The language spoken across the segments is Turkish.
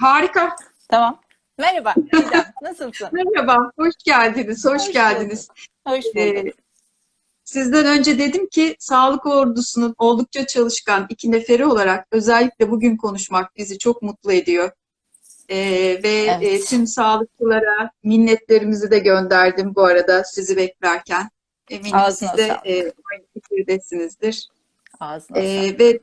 Harika. Tamam. Merhaba nasılsın? Merhaba, hoş geldiniz, hoş, Hoş geldiniz. Hoş bulduk. Ee, sizden önce dedim ki sağlık ordusunun oldukça çalışkan iki neferi olarak özellikle bugün konuşmak bizi çok mutlu ediyor. Ee, ve Evet. e, tüm sağlıkçılara minnetlerimizi de gönderdim bu arada sizi beklerken. Eminim Ağzına siz de e, aynı fikirdesinizdir. Ağzına Ee, sağlık. ve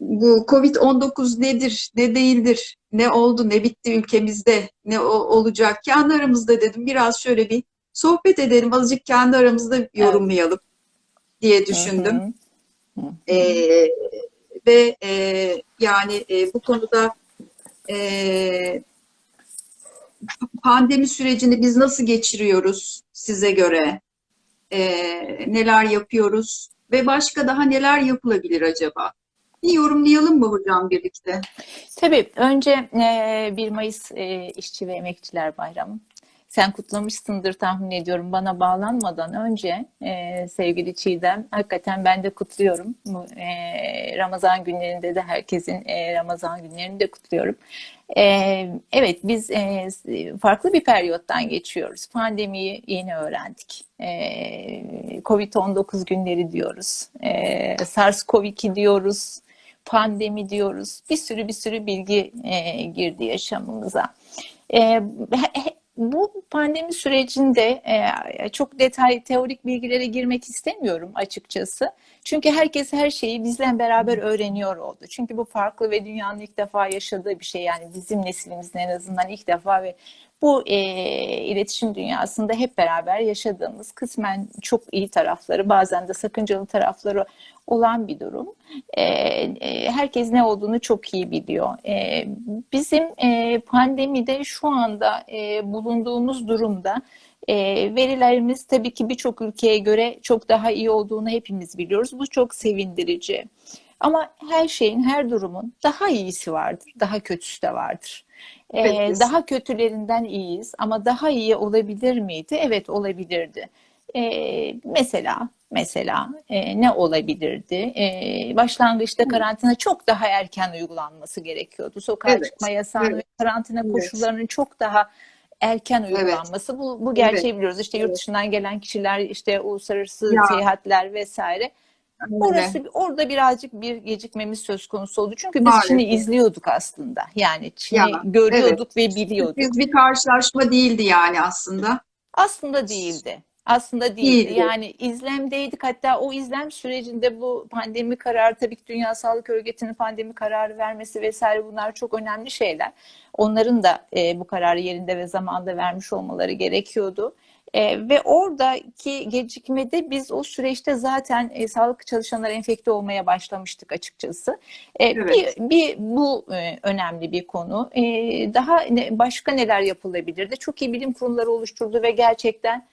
bu Covid-19 nedir, ne değildir, ne oldu, ne bitti ülkemizde, ne olacak kendi aramızda dedim. Biraz şöyle bir sohbet edelim, azıcık kendi aramızda yorumlayalım diye düşündüm. Hı hı. Ee, ve e, yani e, bu konuda e, pandemi sürecini biz nasıl geçiriyoruz size göre? E, neler yapıyoruz? Ve başka daha neler yapılabilir acaba? Bir yorumlayalım mı hocam birlikte? Tabii önce e, 1 Mayıs e, İşçi ve Emekçiler Bayramı. Sen kutlamışsındır tahmin ediyorum bana bağlanmadan önce e, sevgili Çiğdem. Hakikaten ben de kutluyorum. E, Ramazan günlerinde de herkesin e, Ramazan günlerini de kutluyorum. E, evet biz e, farklı bir periyottan geçiyoruz. Pandemiyi yeni öğrendik. E, Covid-19 günleri diyoruz. E, SARS-CoV-2 diyoruz. Pandemi diyoruz. Bir sürü bir sürü bilgi e, girdi yaşamımıza. E, bu pandemi sürecinde e, çok detay teorik bilgilere girmek istemiyorum açıkçası. Çünkü herkes her şeyi bizle beraber öğreniyor oldu. Çünkü bu farklı ve dünyanın ilk defa yaşadığı bir şey. Yani bizim neslimizin en azından ilk defa ve bu e, iletişim dünyasında hep beraber yaşadığımız kısmen çok iyi tarafları bazen de sakıncalı tarafları olan bir durum. E, e, herkes ne olduğunu çok iyi biliyor. E, bizim e, pandemide şu anda e, bulunduğumuz durumda e, verilerimiz tabii ki birçok ülkeye göre çok daha iyi olduğunu hepimiz biliyoruz. Bu çok sevindirici. Ama her şeyin, her durumun daha iyisi vardır, daha kötüsü de vardır. E, Evet. daha kötülerinden iyiyiz ama daha iyi olabilir miydi? Evet olabilirdi. E, mesela mesela e, ne olabilirdi? E, başlangıçta karantina çok daha erken uygulanması gerekiyordu. Sokağa Evet, çıkma yasağının evet, ve karantina evet. koşullarının çok daha erken uygulanması. Bu, bu gerçeği Evet, biliyoruz. İşte yurt evet. dışından gelen kişiler, işte uluslararası Ya. seyahatler vesaire. Orası orada birazcık bir gecikmemiz söz konusu oldu. Çünkü biz Maalesef. Çin'i izliyorduk aslında. Yani Çin'i Ya, görüyorduk ve biliyorduk. Biz bir karşılaşma değildi yani aslında. Aslında değildi. Aslında değildi. Değildi. Yani izlemdeydik. Hatta o izlem sürecinde bu pandemi kararı tabii ki Dünya Sağlık Örgütü'nün pandemi kararı vermesi vesaire bunlar çok önemli şeyler. Onların da e, bu kararı yerinde ve zamanda vermiş olmaları gerekiyordu. E, ve oradaki gecikmede biz o süreçte zaten e, sağlık çalışanları enfekte olmaya başlamıştık açıkçası. E, Evet. bir, bir bu e, önemli bir konu. E, daha ne, başka neler yapılabilirdi? Çok iyi bilim kurumları oluşturdu ve gerçekten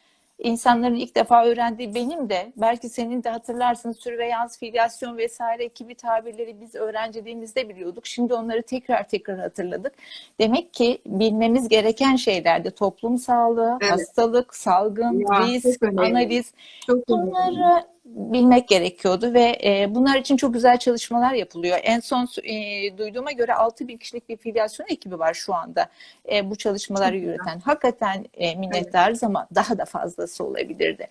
insanların ilk defa öğrendiği benim de belki senin de hatırlarsın sürveyans, filyasyon vesaire gibi tabirleri biz öğrenciliğimizde biliyorduk. Şimdi onları tekrar tekrar hatırladık. Demek ki bilmemiz gereken şeylerdi. Toplum sağlığı, Evet. hastalık, salgın, Ya, risk, çok analiz Çok önemli. Bilmek gerekiyordu ve e, bunlar için çok güzel çalışmalar yapılıyor. En son e, duyduğuma göre 6 bin kişilik bir filyasyon ekibi var şu anda e, bu çalışmaları Çok güzel. yürüten. Hakikaten e, minnettarız ama daha da fazlası olabilirdi.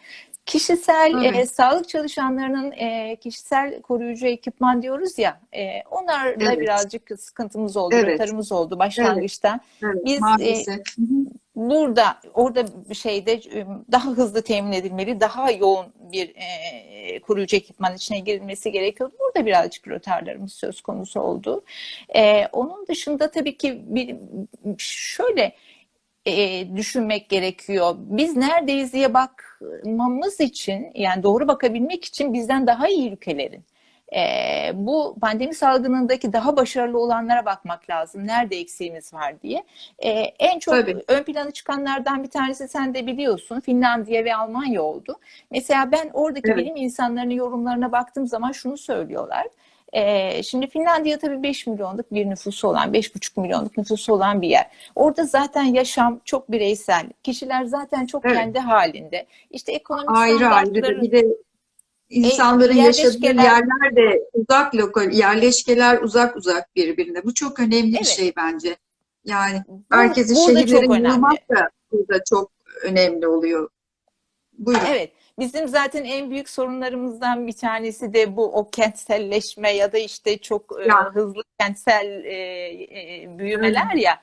Kişisel Evet. e, sağlık çalışanlarının e, kişisel koruyucu ekipman diyoruz ya, e, onlarla Evet. birazcık sıkıntımız oldu, Evet. rötarımız oldu başlangıçta. Evet, Biz, e, maalesef. Burada orada bir şeyde e, daha hızlı temin edilmeli, daha yoğun bir e, koruyucu ekipman içine girilmesi gerekiyordu. Burada birazcık rötarlarımız söz konusu oldu. E, onun dışında tabii ki bir, şöyle e, düşünmek gerekiyor. Biz neredeyiz diye bakmamız için, yani doğru bakabilmek için bizden daha iyi ülkelerin e, bu pandemi salgınındaki daha başarılı olanlara bakmak lazım. Nerede eksiğimiz var diye. E, en çok Tabii. ön plana çıkanlardan bir tanesi sen de biliyorsun Finlandiya ve Almanya oldu. Mesela ben oradaki Evet. bilim insanlarının yorumlarına baktığım zaman şunu söylüyorlar. E, şimdi Finlandiya tabii 5 milyonluk bir nüfusu olan, 5,5 milyonluk nüfusu olan bir yer. Orada zaten yaşam çok bireysel. Kişiler zaten çok Evet. kendi halinde. İşte ekonomik Ayrı ayrı bir de insanların yaşadığı yerleşkeler- yerler de uzak lokal, yerleşkeler uzak uzak birbirine. Bu çok önemli bir Evet. şey bence. Yani Bu- herkesi burada çok şehirlerin yığmak da burada çok önemli oluyor. Buyurun. Evet, bizim zaten en büyük sorunlarımızdan bir tanesi de bu o kentselleşme ya da işte çok e, Ya. hızlı kentsel e, e, büyümeler ya.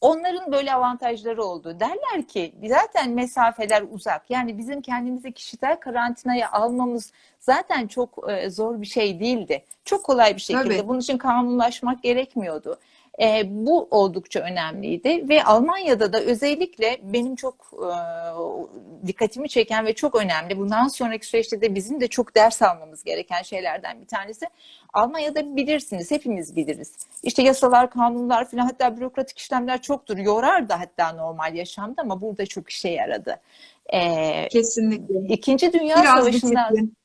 Onların böyle avantajları oldu. Derler ki zaten mesafeler uzak. Yani bizim kendimizi kişisel karantinaya almamız zaten çok e, zor bir şey değildi. Çok kolay bir şekilde. Tabii. Bunun için kanunlaşmak gerekmiyordu. E, bu oldukça önemliydi ve Almanya'da da özellikle benim çok e, dikkatimi çeken ve çok önemli. Bundan sonraki süreçte de bizim de çok ders almamız gereken şeylerden bir tanesi. Almanya'da bilirsiniz, hepimiz biliriz. İşte yasalar, kanunlar falan hatta bürokratik işlemler çoktur. Yorar da hatta normal yaşamda ama burada çok işe yaradı. E, Kesinlikle. İkinci Dünya Biraz Savaşı'ndan disiplin.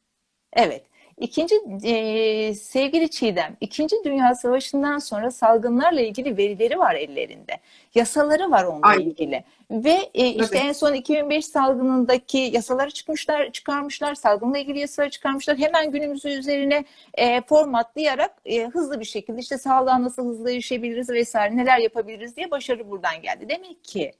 Evet. İkinci e, sevgili Çiğdem, İkinci Dünya Savaşı'ndan sonra salgınlarla ilgili verileri var ellerinde. Yasaları var onunla Aynen. ilgili. Ve e, işte Tabii. en son 2005 salgınındaki yasaları çıkmışlar, çıkarmışlar, salgınla ilgili yasaları çıkarmışlar. Hemen günümüzü üzerine e, formatlayarak e, hızlı bir şekilde işte sağlığa nasıl hızlı erişebiliriz vesaire neler yapabiliriz diye başarı buradan geldi. Demek ki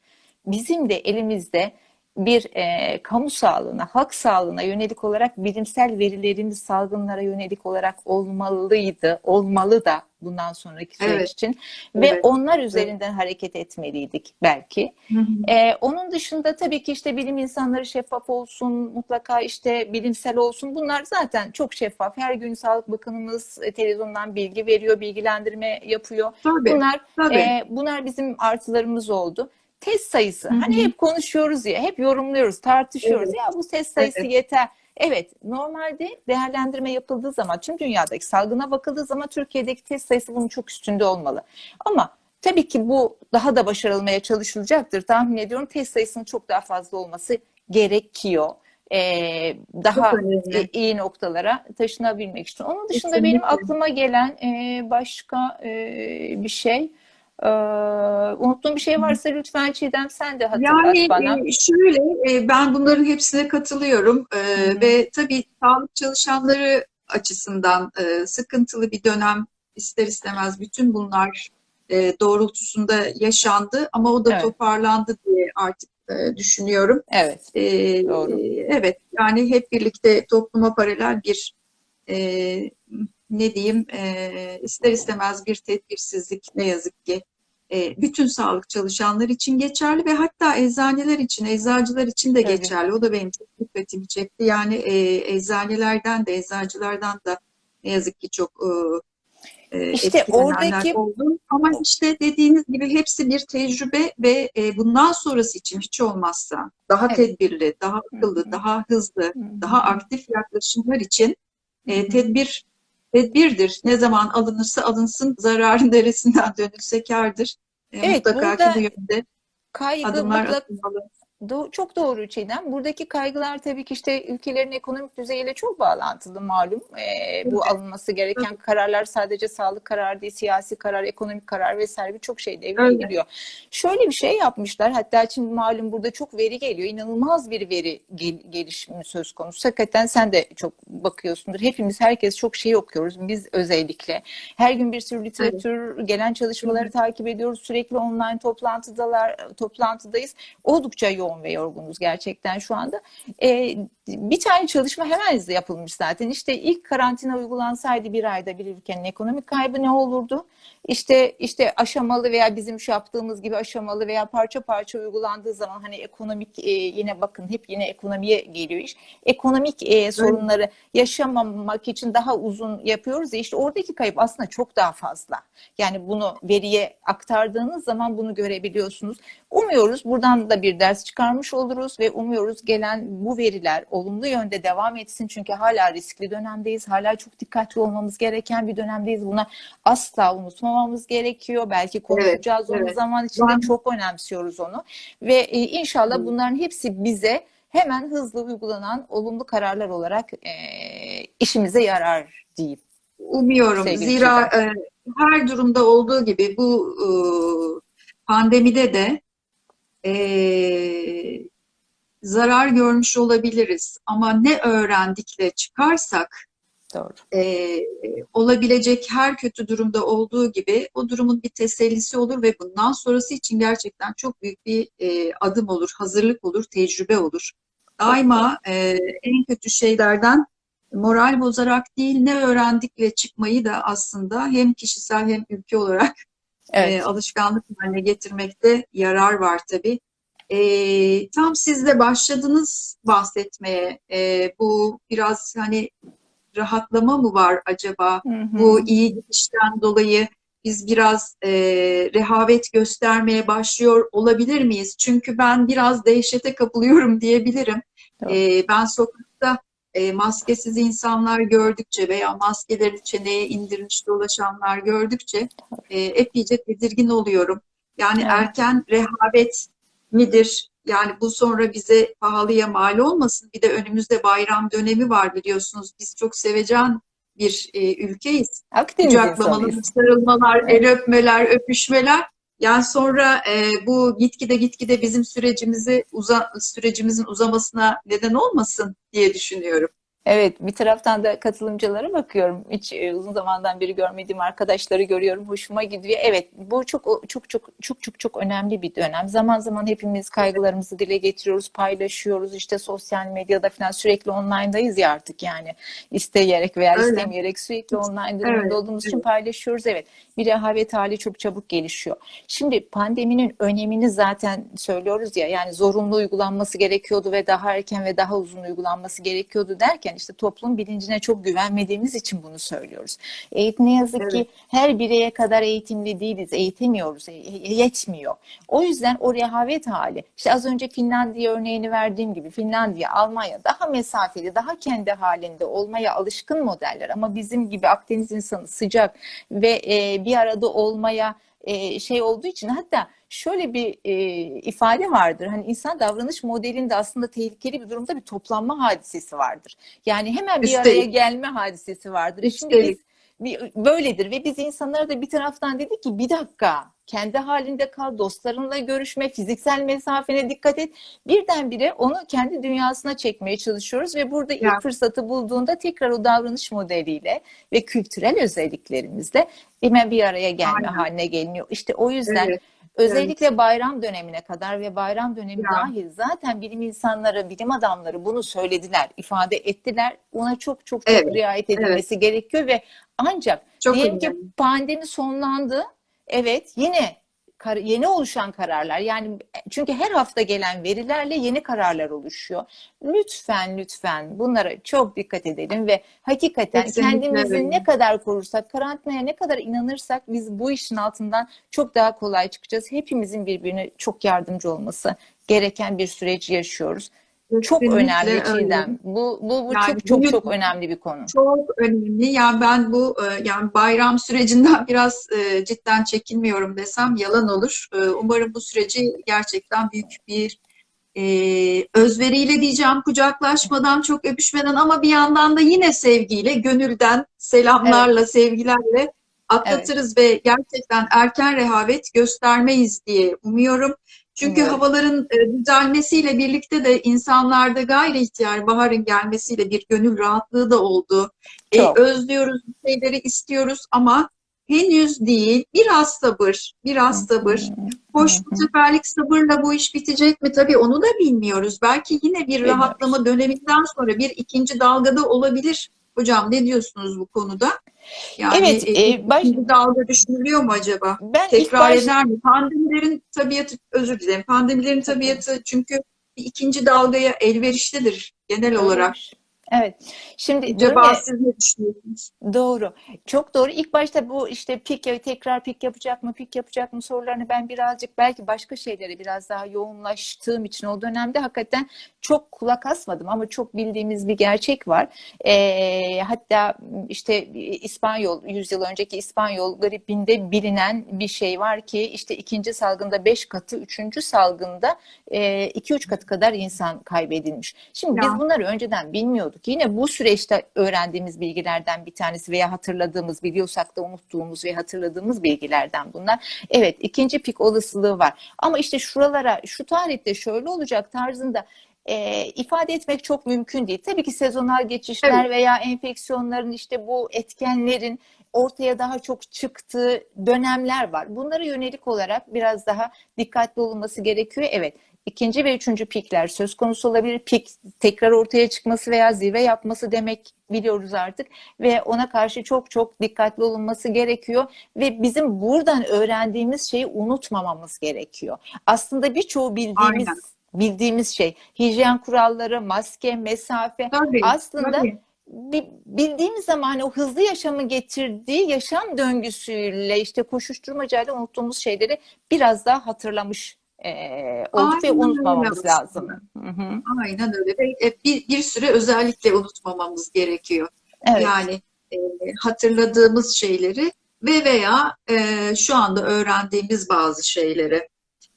bizim de elimizde bir e, kamu sağlığına, halk sağlığına yönelik olarak bilimsel verilerimiz salgınlara yönelik olarak olmalıydı, olmalı da bundan sonraki süreç Evet. için ve Evet. onlar üzerinden hareket etmeliydik belki. Hı hı. Ee, onun dışında tabii ki işte bilim insanları şeffaf olsun, mutlaka işte bilimsel olsun. Bunlar zaten çok şeffaf. Her gün Sağlık Bakanımız e, televizyondan bilgi veriyor, bilgilendirme yapıyor. Tabii. Bunlar Tabii. e, bunlar bizim artılarımız oldu. Test sayısı. Hani hep konuşuyoruz ya, hep yorumluyoruz, tartışıyoruz. Evet. Ya bu test sayısı Evet. yeter. Evet, normalde değerlendirme yapıldığı zaman, tüm dünyadaki salgına bakıldığı zaman Türkiye'deki test sayısı bunun çok üstünde olmalı. Ama tabii ki bu daha da başarılmaya çalışılacaktır. Tahmin ediyorum test sayısının çok daha fazla olması gerekiyor. Ee, daha iyi noktalara taşınabilmek için. Onun dışında Kesinlikle. benim aklıma gelen e, başka e, bir şey, e, unuttuğum bir şey varsa lütfen Çiğdem sen de hatırlat Yani bana. e, şöyle e, ben bunların hepsine katılıyorum E, ve tabii sağlık çalışanları açısından e, sıkıntılı bir dönem ister istemez bütün bunlar e, doğrultusunda yaşandı ama o da Evet. toparlandı diye artık e, düşünüyorum. Evet, E, Doğru. e, Evet yani hep birlikte topluma paralel bir e, ne diyeyim e, ister istemez bir tedbirsizlik ne yazık ki e, bütün sağlık çalışanları için geçerli ve hatta eczaneler için, eczacılar için de Tabii. geçerli. O da benim çok dikkatimi çekti. Yani e, eczanelerden de eczacılardan da ne yazık ki çok e, e, İşte oradaki- oldu. Ama işte dediğiniz gibi hepsi bir tecrübe ve e, bundan sonrası için hiç olmazsa daha Evet. tedbirli, daha akıllı, daha hızlı, Hı hı. daha aktif yaklaşımlar için e, tedbir tedbirdir. Ne zaman alınırsa alınsın zararın neresinden dönülse kârdır. E, Evet, mutlaka burada ki bu yönde kaygı adımlar mutlak atılmalı. Do- çok doğru Çiğdem. Buradaki kaygılar tabii ki işte ülkelerin ekonomik düzeyiyle çok bağlantılı malum. Ee, bu Evet. alınması gereken kararlar sadece sağlık kararı değil, siyasi karar, ekonomik karar vesaire birçok şey devreye Öyle. giriyor. Şöyle bir şey yapmışlar. Hatta şimdi malum burada çok veri geliyor. İnanılmaz bir veri gel- gelişimi söz konusu. Hakikaten sen de çok bakıyorsundur. Hepimiz, herkes çok şey okuyoruz. Biz özellikle. Her gün bir sürü literatür, gelen çalışmaları takip ediyoruz. Sürekli online toplantıdalar, toplantıdayız. Oldukça yoğun ve yorgunuz gerçekten şu anda. Ee, bir tane çalışma hemen yapılmış zaten. İşte ilk karantina uygulansaydı bir ayda bir ülkenin ekonomik kaybı ne olurdu? İşte işte aşamalı veya bizim şu yaptığımız gibi aşamalı veya parça parça uygulandığı zaman hani ekonomik e, yine bakın hep yine ekonomiye geliyor iş. Ekonomik e, sorunları yaşamamak için daha uzun yapıyoruz ya işte oradaki kayıp aslında çok daha fazla. Yani bunu veriye aktardığınız zaman bunu görebiliyorsunuz. Umuyoruz buradan da bir ders çıkarmış oluruz ve umuyoruz gelen bu veriler olumlu yönde devam etsin. Çünkü hala riskli dönemdeyiz. Hala çok dikkatli olmamız gereken bir dönemdeyiz. Buna asla unutmamamız gerekiyor. Belki konuşacağız onu evet. zaman içinde Ben- çok önemsiyoruz onu. Ve e, inşallah bunların hepsi bize hemen hızlı uygulanan olumlu kararlar olarak e, işimize yarar diyeyim. Umuyorum. Sevgili Zira e, her durumda olduğu gibi bu e, pandemide de e, zarar görmüş olabiliriz. Ama ne öğrendikle çıkarsak Doğru. e, olabilecek her kötü durumda olduğu gibi o durumun bir tesellisi olur ve bundan sonrası için gerçekten çok büyük bir e, adım olur, hazırlık olur, tecrübe olur. Daima e, en kötü şeylerden moral bozarak değil ne öğrendikle çıkmayı da aslında hem kişisel hem ülke olarak Evet. e, alışkanlık haline getirmekte yarar var tabii. E, tam siz de başladınız bahsetmeye. E, bu biraz hani rahatlama mı var acaba? Hı hı. Bu iyi gidişten dolayı biz biraz e, rehavet göstermeye başlıyor olabilir miyiz? Çünkü ben biraz dehşete kapılıyorum diyebilirim. E, ben sokakta e, maskesiz insanlar gördükçe veya maskeleri çeneye indirmiş dolaşanlar gördükçe e, epeyce tedirgin oluyorum. Yani Evet. erken rehavet midir? Yani bu sonra bize pahalıya mal olmasın. Bir de önümüzde bayram dönemi var biliyorsunuz. Biz çok sevecen bir e, ülkeyiz. Akdeniz Kucaklamalar, sarılmalar, el öpmeler, öpüşmeler. Yani sonra e, bu gitgide gitgide bizim sürecimizi uza, sürecimizin uzamasına neden olmasın diye düşünüyorum. Evet, bir taraftan da katılımcılara bakıyorum. Hiç e, uzun zamandan beri görmediğim arkadaşları görüyorum. Hoşuma gidiyor. Evet, bu çok çok çok çok çok çok önemli bir dönem. Zaman zaman hepimiz kaygılarımızı dile getiriyoruz, paylaşıyoruz. İşte sosyal medyada falan sürekli online'dayız ya artık yani. isteyerek veya Öyle. istemeyerek sürekli online durumda Evet, olduğumuz için paylaşıyoruz. Evet, bir rehavet hali çok çabuk gelişiyor. Şimdi pandeminin önemini zaten söylüyoruz ya yani zorunlu uygulanması gerekiyordu ve daha erken ve daha uzun uygulanması gerekiyordu derken işte toplum bilincine çok güvenmediğimiz için bunu söylüyoruz. Eğitim ne yazık ki Evet. her bireye kadar eğitimli değiliz, eğitemiyoruz, e- e- yetmiyor. O yüzden o rehavet hali, işte az önce Finlandiya örneğini verdiğim gibi Finlandiya, Almanya daha mesafeli, daha kendi halinde olmaya alışkın modeller ama bizim gibi Akdeniz insanı sıcak ve e, bir arada olmaya e, şey olduğu için hatta şöyle bir e, ifade vardır. Hani insan davranış modelinde aslında tehlikeli bir durumda bir toplanma hadisesi vardır. Yani hemen bir Üstelik. araya gelme hadisesi vardır. E Şimdi biz bir- böyledir ve biz insanlara da bir taraftan dedik ki bir dakika kendi halinde kal, dostlarınla görüşme, fiziksel mesafene dikkat et. Birdenbire onu kendi dünyasına çekmeye çalışıyoruz ve burada ilk Ya. fırsatı bulduğunda tekrar o davranış modeliyle ve kültürel özelliklerimizle hemen bir araya gelme Aynen. haline geliniyor. İşte o yüzden Evet. özellikle bayram dönemine kadar ve bayram dönemi Ya. dahil zaten bilim insanları, bilim adamları bunu söylediler, ifade ettiler. Ona çok çok çok Evet, riayet edilmesi gerekiyor ve ancak Çok diyelim ki önemli. pandemi sonlandı. Evet, yine yeni oluşan kararlar yani çünkü her hafta gelen verilerle yeni kararlar oluşuyor. Lütfen lütfen bunlara çok dikkat edelim ve hakikaten Kesinlikle kendimizi öyle. ne kadar korursak, karantinaya ne kadar inanırsak biz bu işin altından çok daha kolay çıkacağız. Hepimizin birbirine çok yardımcı olması gereken bir süreci yaşıyoruz. Çok Kesinlikle önemli. Çiğdem. Bu bu bu Yani çok çok çok önemli bir konu. Çok önemli. Yani ben bu e, yani bayram sürecinden biraz e, cidden çekinmiyorum desem yalan olur. E, Umarım bu süreci gerçekten büyük bir e, özveriyle diyeceğim, kucaklaşmadan, çok öpüşmeden ama bir yandan da yine sevgiyle, gönülden, selamlarla, sevgilerle atlatırız ve gerçekten erken rehavet göstermeyiz diye umuyorum. Çünkü Umuyorum. havaların e, düzelmesiyle birlikte de insanlarda gayri ihtiyar baharın gelmesiyle bir gönül rahatlığı da oldu. E, Çok. özlüyoruz, bir şeyleri istiyoruz ama henüz değil. Biraz sabır, biraz sabır. Hoş bu seferlik sabırla bu iş bitecek mi? Tabii onu da bilmiyoruz. Belki yine bir rahatlama döneminden sonra bir ikinci dalgada olabilir. Hocam ne diyorsunuz bu konuda? Yani Evet, e, e, baş- ikinci dalga düşünülüyor mu acaba? Ben Tekrar baş- eder mi? Pandemilerin tabiatı, özür dilerim. Pandemilerin tabiatı çünkü bir ikinci dalgaya elverişlidir genel olarak. Evet. Şimdi Acaba siz ne düşünüyorsunuz? Doğru. Çok doğru. İlk başta bu işte pik tekrar pik yapacak mı, pik yapacak mı sorularını ben birazcık belki başka şeylere biraz daha yoğunlaştığım için o dönemde hakikaten çok kulak asmadım ama çok bildiğimiz bir gerçek var. Ee, hatta işte İspanyol, 100 yıl önceki İspanyol gripinde bilinen bir şey var ki işte ikinci salgında 5 katı, üçüncü salgında 2-3 katı kadar insan kaybedilmiş. Şimdi Ya. biz bunları önceden bilmiyorduk. Yine bu süreçte öğrendiğimiz bilgilerden bir tanesi veya hatırladığımız, biliyorsak da unuttuğumuz ve hatırladığımız bilgilerden bunlar. Evet, ikinci pik olasılığı var. Ama işte şuralara, şu tarihte şöyle olacak tarzında e, ifade etmek çok mümkün değil. Tabii ki sezonal geçişler Evet. veya enfeksiyonların işte bu etkenlerin ortaya daha çok çıktığı dönemler var. Bunlara yönelik olarak biraz daha dikkatli olunması gerekiyor. Evet. İkinci ve üçüncü pikler söz konusu olabilir. Pik tekrar ortaya çıkması veya zirve yapması demek biliyoruz artık ve ona karşı çok çok dikkatli olunması gerekiyor ve bizim buradan öğrendiğimiz şeyi unutmamamız gerekiyor. Aslında birçoğu bildiğimiz Aynen. bildiğimiz şey hijyen kuralları, maske, mesafe Tabii, aslında tabii. bi- bildiğimiz zaman o hızlı yaşamın getirdiği yaşam döngüsüyle işte koşuşturmacayla unuttuğumuz şeyleri biraz daha hatırlamış öyle unutmamamız aslında. lazım. Hı hı. Aynen öyle. Ve e, bir, bir süre özellikle unutmamamız gerekiyor. Evet. Yani e, hatırladığımız şeyleri ve veya e, şu anda öğrendiğimiz bazı şeyleri.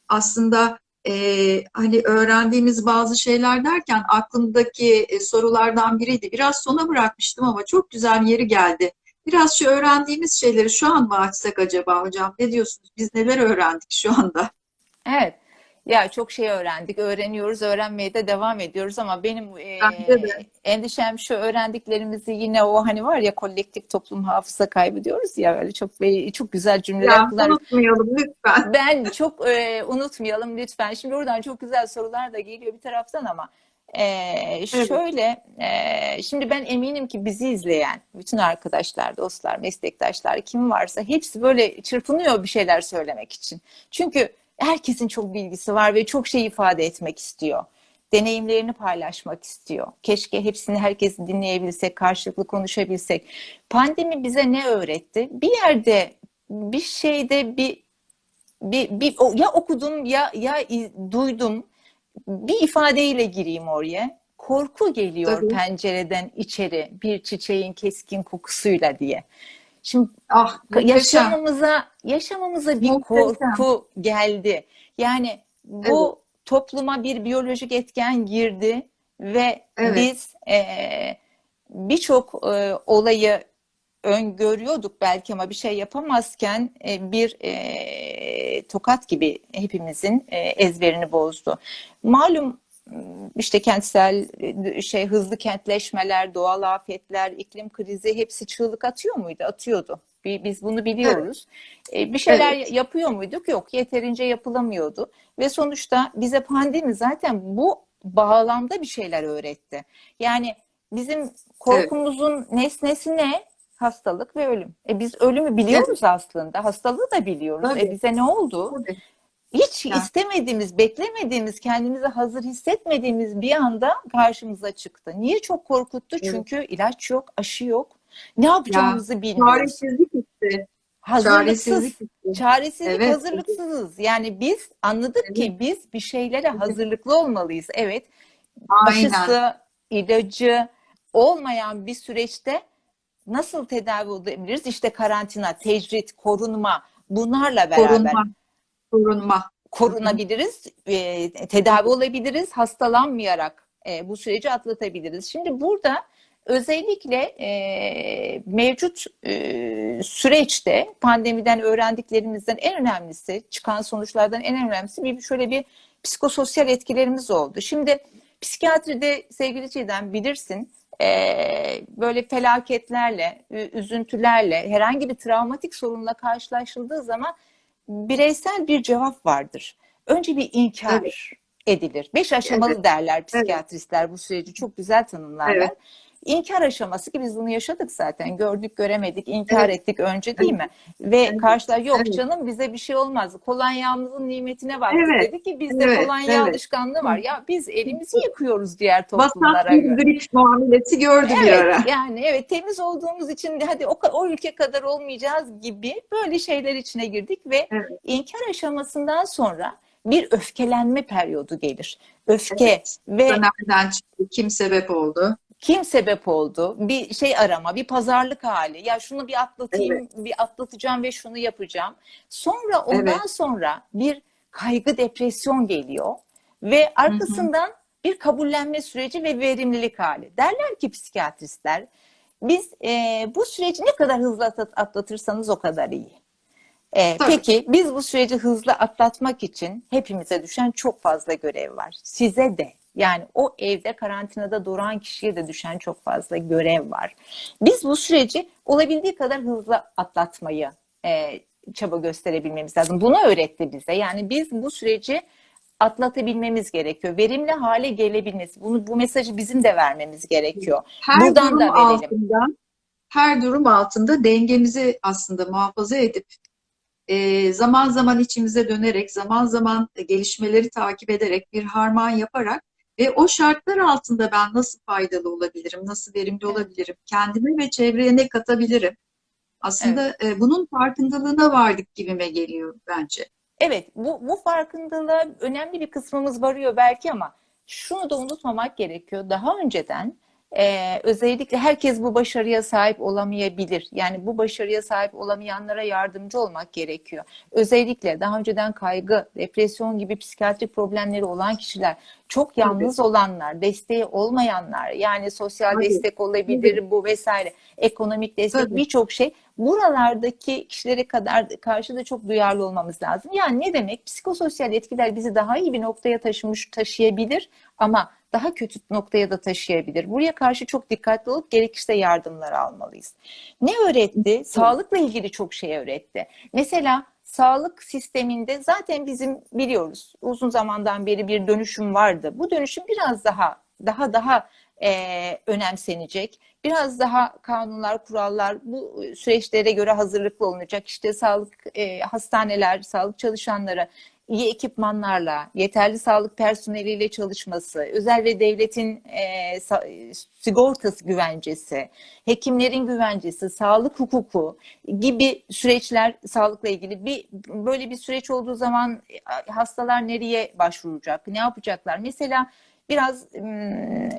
Aslında e, hani öğrendiğimiz bazı şeyler derken aklımdaki e, sorulardan biriydi. Biraz sona bırakmıştım ama çok güzel yeri geldi. Biraz şu öğrendiğimiz şeyleri şu an mı açsak acaba hocam? Ne diyorsunuz? Biz neler öğrendik şu anda? Evet. Ya çok şey öğrendik, öğreniyoruz, öğrenmeye de devam ediyoruz ama benim e, Bence de. endişem şu öğrendiklerimizi yine o hani var ya kolektif toplum hafıza kaybı diyoruz ya öyle çok çok güzel cümleler Ya kullanıyoruz. unutmayalım lütfen. Ben çok e, unutmayalım lütfen. Şimdi oradan çok güzel sorular da geliyor bir taraftan ama e, şöyle e, şimdi ben eminim ki bizi izleyen bütün arkadaşlar, dostlar, meslektaşlar kim varsa hepsi böyle çırpınıyor bir şeyler söylemek için. Çünkü herkesin çok bilgisi var ve çok şey ifade etmek istiyor. Deneyimlerini paylaşmak istiyor. Keşke hepsini herkes dinleyebilsek, karşılıklı konuşabilsek. Pandemi bize ne öğretti? Bir yerde bir şeyde bir bir, bir ya okudum ya ya duydum bir ifadeyle gireyim oraya. Korku geliyor Tabii. pencereden içeri bir çiçeğin keskin kokusuyla diye. Şimdi Ah, yaşamımıza yaşamamıza bir Muhteşem. korku geldi. Yani bu topluma bir biyolojik etken girdi ve Evet. biz eee, birçok eee, olayı öngörüyorduk belki ama bir şey yapamazken e, bir e, tokat gibi hepimizin e, ezberini bozdu. Malum işte kentsel e, şey hızlı kentleşmeler, doğal afetler, iklim krizi hepsi çığlık atıyor muydu? Atıyordu. Bi- Biz bunu biliyoruz. E, Bir şeyler Evet. yapıyor muyduk? Yok, yeterince yapılamıyordu. Ve sonuçta bize pandemi zaten bu bağlamda bir şeyler öğretti. Yani bizim korkumuzun nesnesi ne? Hastalık ve ölüm. E biz ölümü biliyoruz aslında. Hastalığı da biliyoruz. Tabii. E bize ne oldu? Tabii. Hiç Ya. istemediğimiz, beklemediğimiz, kendimizi hazır hissetmediğimiz bir anda karşımıza çıktı. Niye çok korkuttu? Evet. Çünkü ilaç yok, aşı yok. Ne yapacağımızı bilmiyoruz. Çaresizlik hissi. Hazırlıksız. Çaresizlik hissi. Çaresizlik, Evet. hazırlıksızız. Yani biz anladık ki biz bir şeylere Evet. hazırlıklı olmalıyız. Evet, Aynen. aşısı, ilacı olmayan bir süreçte nasıl tedavi edebiliriz? İşte karantina, tecrit, korunma bunlarla beraber Korunma. Korunma. korunabiliriz, e, tedavi olabiliriz, hastalanmayarak e, bu süreci atlatabiliriz. Şimdi burada özellikle e, mevcut e, süreçte pandemiden öğrendiklerimizden en önemlisi, çıkan sonuçlardan en önemlisi bir şöyle bir psikososyal etkilerimiz oldu. Şimdi psikiyatride sevgili Çiğdem bilirsin e, böyle felaketlerle, üzüntülerle, herhangi bir travmatik sorunla karşılaşıldığı zaman bireysel bir cevap vardır. Önce bir inkar Evet. edilir. Beş aşamalı Evet. derler psikiyatristler bu süreci çok güzel tanımlarlar. Evet. İnkar aşaması ki biz bunu yaşadık zaten. Gördük, göremedik, inkar Evet. ettik önce değil mi? Ve Evet. karşılar yok Evet. canım bize bir şey olmaz. Kolonyamızın nimetine baktık Evet. dedi ki bizde Evet. kolonya Evet. alışkanlığı var. Ya biz elimizi yıkıyoruz diğer toplumlara bir göre. grip muamelesi gördü bir Evet ara. yani evet temiz olduğumuz için hadi o, o ülke kadar olmayacağız gibi böyle şeyler içine girdik ve Evet. inkar aşamasından sonra bir öfkelenme periyodu gelir. Öfke Evet. ve Nereden çıktı? Kim sebep oldu? Kim sebep oldu? Bir şey arama, bir pazarlık hali. Ya şunu bir atlatayım, bir atlatacağım ve şunu yapacağım. Sonra ondan Evet. sonra bir kaygı, depresyon geliyor ve arkasından bir kabullenme süreci ve verimlilik hali. Derler ki psikiyatristler, biz e, bu süreci ne kadar hızlı atlat- atlatırsanız o kadar iyi. E, Tabii. peki biz bu süreci hızlı atlatmak için hepimize düşen çok fazla görev var. Size de, Yani o evde karantinada duran kişiye de düşen çok fazla görev var. Biz bu süreci olabildiği kadar hızlı atlatmayı e, çaba gösterebilmemiz lazım. Bunu öğretti bize. Yani biz bu süreci atlatabilmemiz gerekiyor. Verimli hale gelebilmesi. Bunu bu mesajı bizim de vermemiz gerekiyor. Her Buradan durum da verelim. altında her durum altında dengemizi aslında muhafaza edip e, zaman zaman içimize dönerek, zaman zaman gelişmeleri takip ederek bir harman yaparak ve o şartlar altında ben nasıl faydalı olabilirim, nasıl verimli olabilirim, kendime ve çevreye ne katabilirim? Aslında e, bunun farkındalığına vardık gibime geliyor bence. Evet, bu, bu farkındalığa önemli bir kısmımız varıyor belki ama şunu da unutmamak gerekiyor. Daha önceden e, özellikle herkes bu başarıya sahip olamayabilir. Yani bu başarıya sahip olamayanlara yardımcı olmak gerekiyor. Özellikle daha önceden kaygı, depresyon gibi psikiyatrik problemleri olan kişiler, çok yalnız olanlar, desteği olmayanlar, yani sosyal Tabii. destek olabilir bu vesaire, ekonomik destek Tabii. birçok şey buralardaki kişilere kadar karşı da çok duyarlı olmamız lazım. Yani ne demek? Psikososyal etkiler bizi daha iyi bir noktaya taşımış taşıyabilir ama daha kötü noktaya da taşıyabilir. Buraya karşı çok dikkatli olup gerekirse yardımlar almalıyız. Ne öğretti? Sağlıkla ilgili çok şey öğretti. Mesela sağlık sisteminde zaten bizim biliyoruz uzun zamandan beri bir dönüşüm vardı. Bu dönüşüm biraz daha daha daha e, önemsenecek. Biraz daha kanunlar, kurallar bu süreçlere göre hazırlıklı olunacak. İşte sağlık e, hastaneler, sağlık çalışanları iyi ekipmanlarla, yeterli sağlık personeliyle çalışması, özel ve devletin e, sigortası güvencesi, hekimlerin güvencesi, sağlık hukuku gibi süreçler sağlıkla ilgili bir böyle bir süreç olduğu zaman e, hastalar nereye başvuracak, ne yapacaklar? Mesela biraz ım,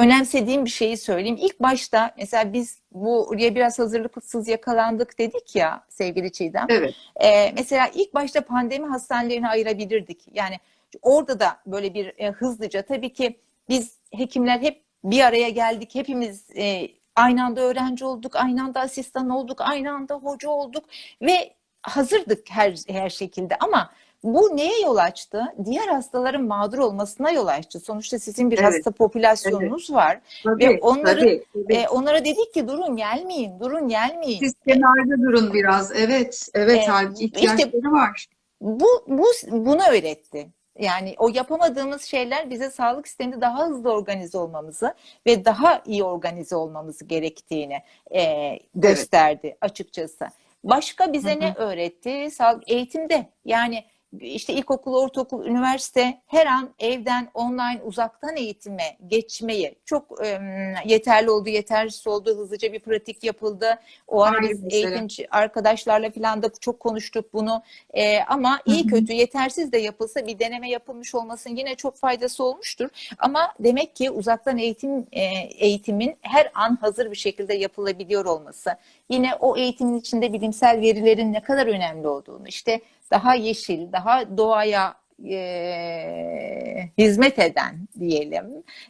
önemsediğim bir şeyi söyleyeyim. İlk başta mesela biz buraya biraz hazırlıksız yakalandık dedik ya sevgili Çiğdem. Evet. Ee, mesela ilk başta pandemi hastanelerini ayırabilirdik. Yani orada da böyle bir e, hızlıca tabii ki biz hekimler hep bir araya geldik. Hepimiz e, aynı anda öğrenci olduk, aynı anda asistan olduk, aynı anda hoca olduk ve hazırdık her her şekilde ama bu neye yol açtı? Diğer hastaların mağdur olmasına yol açtı. Sonuçta sizin bir Evet. hasta popülasyonunuz var. Tabii, Ve onların- tabii, tabii. E, onlara dedik ki durun gelmeyin, durun gelmeyin. Siz kenarda durun biraz. Evet, evet. Ee, halbuki işte- ihtiyaçları var. Bu, bu bunu öğretti. Yani o yapamadığımız şeyler bize sağlık sisteminde daha hızlı organize olmamızı ve daha iyi organize olmamızı gerektiğini e, gösterdi açıkçası. Başka bize Hı hı. ne öğretti? Sağlık eğitimde yani işte ilkokul, ortaokul, üniversite her an evden online uzaktan eğitime geçmeyi çok e, yeterli oldu, yetersiz oldu, hızlıca bir pratik yapıldı. O Ayrı biz eğitimci arkadaşlarla falan da çok konuştuk bunu. E, ama iyi Hı hı. kötü yetersiz de yapılsa bir deneme yapılmış olmasının yine çok faydası olmuştur. Ama demek ki uzaktan eğitim e, eğitimin her an hazır bir şekilde yapılabiliyor olması. Yine o eğitimin içinde bilimsel verilerin ne kadar önemli olduğunu, işte daha yeşil, daha doğaya e, hizmet eden diyelim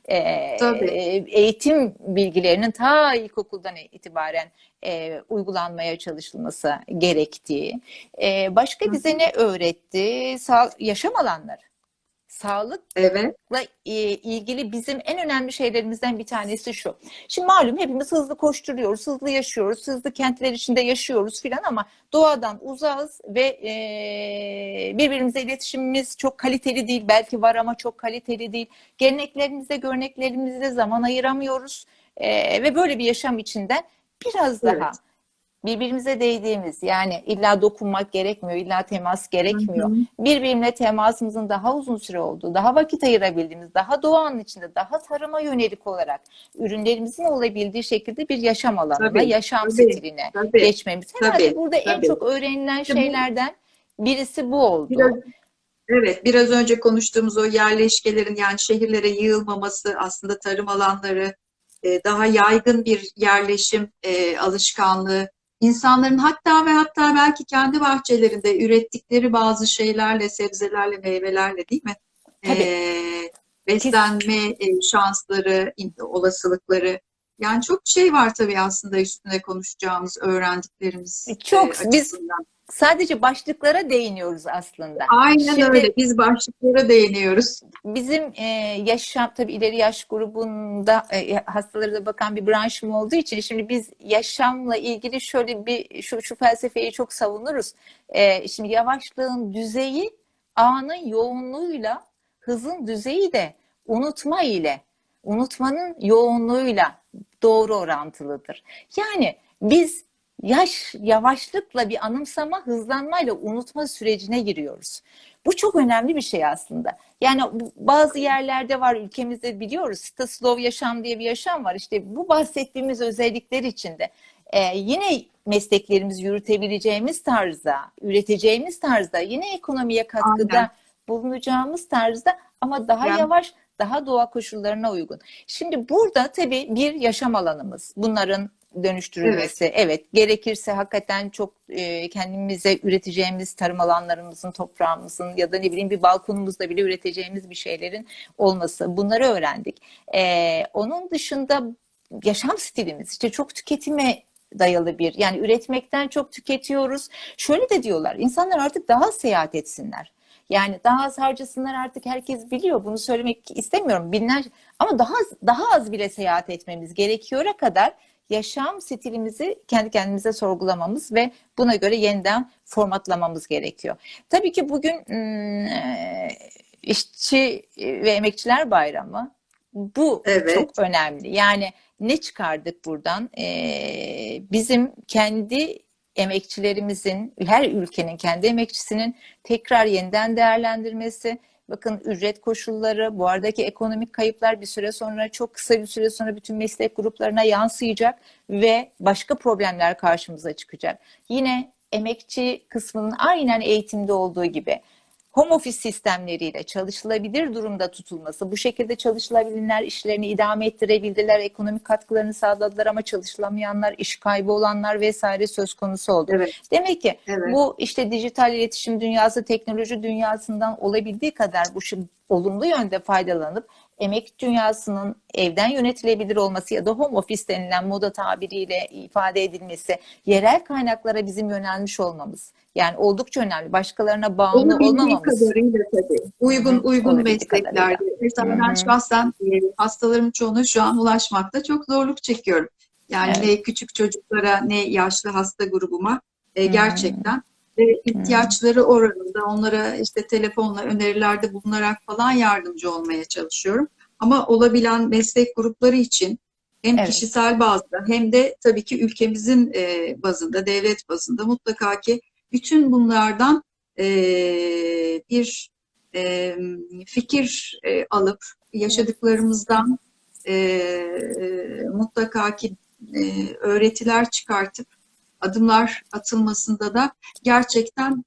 e, Tabii. eğitim bilgilerinin ta ilkokuldan itibaren e, uygulanmaya çalışılması gerektiği. E, başka bize ne öğretti? Sağ, yaşam alanları. Sağlık Evet. ile ilgili bizim en önemli şeylerimizden bir tanesi şu. Şimdi malum hepimiz hızlı koşturuyoruz, hızlı yaşıyoruz, hızlı kentler içinde yaşıyoruz filan ama doğadan uzağız ve e, birbirimize iletişimimiz çok kaliteli değil. Belki var ama çok kaliteli değil. Geleneklerimize, göreneklerimize zaman ayıramıyoruz E, ve böyle bir yaşam içinden biraz Evet. Birbirimize değdiğimiz yani illa dokunmak gerekmiyor, illa temas gerekmiyor Hı hı. birbirine temasımızın daha uzun süre olduğu, daha vakit ayırabildiğimiz, daha doğanın içinde, daha tarıma yönelik olarak ürünlerimizin olabildiği şekilde bir yaşam alanına, Tabii, yaşam tabii, stiline Tabii. geçmemiz. Herhalde tabii, burada en tabii. çok öğrenilen şeylerden birisi bu oldu. Biraz, evet, biraz önce konuştuğumuz o yerleşkelerin yani şehirlere yığılmaması aslında tarım alanları e, daha yaygın bir yerleşim e, alışkanlığı. İnsanların hatta ve hatta belki kendi bahçelerinde ürettikleri bazı şeylerle, sebzelerle, meyvelerle değil mi? Tabii. E, beslenme e, şansları, olasılıkları. Yani çok şey var tabii aslında üstüne konuşacağımız, öğrendiklerimiz Çok, e, biz-. Sadece başlıklara değiniyoruz aslında. Aynen Şimdi- öyle. Biz başlıklara değiniyoruz. Bizim e, yaşam tabii ileri yaş grubunda e, hastalara da bakan bir branşım olduğu için şimdi biz yaşamla ilgili şöyle bir şu, şu felsefeyi çok savunuruz. E, şimdi yavaşlığın düzeyi anın yoğunluğuyla hızın düzeyi de unutma ile unutmanın yoğunluğuyla doğru orantılıdır. Yani biz yaş yavaşlıkla bir anımsama, hızlanmayla unutma sürecine giriyoruz. Bu çok önemli bir şey aslında. Yani bazı yerlerde var ülkemizde biliyoruz. Sta slow yaşam diye bir yaşam var. İşte bu bahsettiğimiz özellikler içinde e, yine mesleklerimizi yürütebileceğimiz tarzda, üreteceğimiz tarzda, yine ekonomiye katkıda Aynen. bulunacağımız tarzda ama daha Yani- yavaş, daha doğa koşullarına uygun. Şimdi burada tabii bir yaşam alanımız. Bunların dönüştürülmesi. Evet, gerekirse hakikaten çok e, kendimize üreteceğimiz tarım alanlarımızın, toprağımızın ya da ne bileyim bir balkonumuzda bile üreteceğimiz bir şeylerin olması. Bunları öğrendik. E, onun dışında yaşam stilimiz işte çok tüketime dayalı bir yani üretmekten çok tüketiyoruz. Şöyle de diyorlar insanlar artık daha seyahat etsinler. Yani daha az harcasınlar artık herkes biliyor. Bunu söylemek istemiyorum. Binler ama daha az, daha az bile seyahat etmemiz gerekiyor'a kadar yaşam stilimizi kendi kendimize sorgulamamız ve buna göre yeniden formatlamamız gerekiyor. Tabii ki bugün işçi ve emekçiler bayramı bu Evet. çok önemli. Yani ne çıkardık buradan? Bizim kendi emekçilerimizin, her ülkenin kendi emekçisinin tekrar yeniden değerlendirmesi, bakın ücret koşulları, bu aradaki ekonomik kayıplar bir süre sonra, çok kısa bir süre sonra bütün meslek gruplarına yansıyacak ve başka problemler karşımıza çıkacak. Yine emekçi kısmının aynen eğitimde olduğu gibi home office sistemleriyle çalışılabilir durumda tutulması, bu şekilde çalışılabilirler işlerini idame ettirebildiler, ekonomik katkılarını sağladılar ama çalışılamayanlar, iş kaybı olanlar vesaire söz konusu oldu. Evet. Demek ki Evet. bu işte dijital iletişim dünyası, teknoloji dünyasından olabildiği kadar bu olumlu yönde faydalanıp emek dünyasının evden yönetilebilir olması ya da home office denilen moda tabiriyle ifade edilmesi, yerel kaynaklara bizim yönelmiş olmamız. Yani oldukça önemli. Başkalarına bağımlı olmamamız. kadarıyla tabii. Uygun Hı hı, uygun olabildiği mesleklerde. Mesela ben şahsen e, hastalarımın çoğuna şu an ulaşmakta çok zorluk çekiyorum. Yani Evet. ne küçük çocuklara ne yaşlı hasta grubuma e, gerçekten ihtiyaçları oranında onlara işte telefonla önerilerde bulunarak falan yardımcı olmaya çalışıyorum. Ama olabilen meslek grupları için hem Evet. kişisel bazda hem de tabii ki ülkemizin e, bazında, devlet bazında mutlaka ki bütün bunlardan e, bir e, fikir alıp yaşadıklarımızdan mutlaka ki öğretiler çıkartıp adımlar atılmasında da gerçekten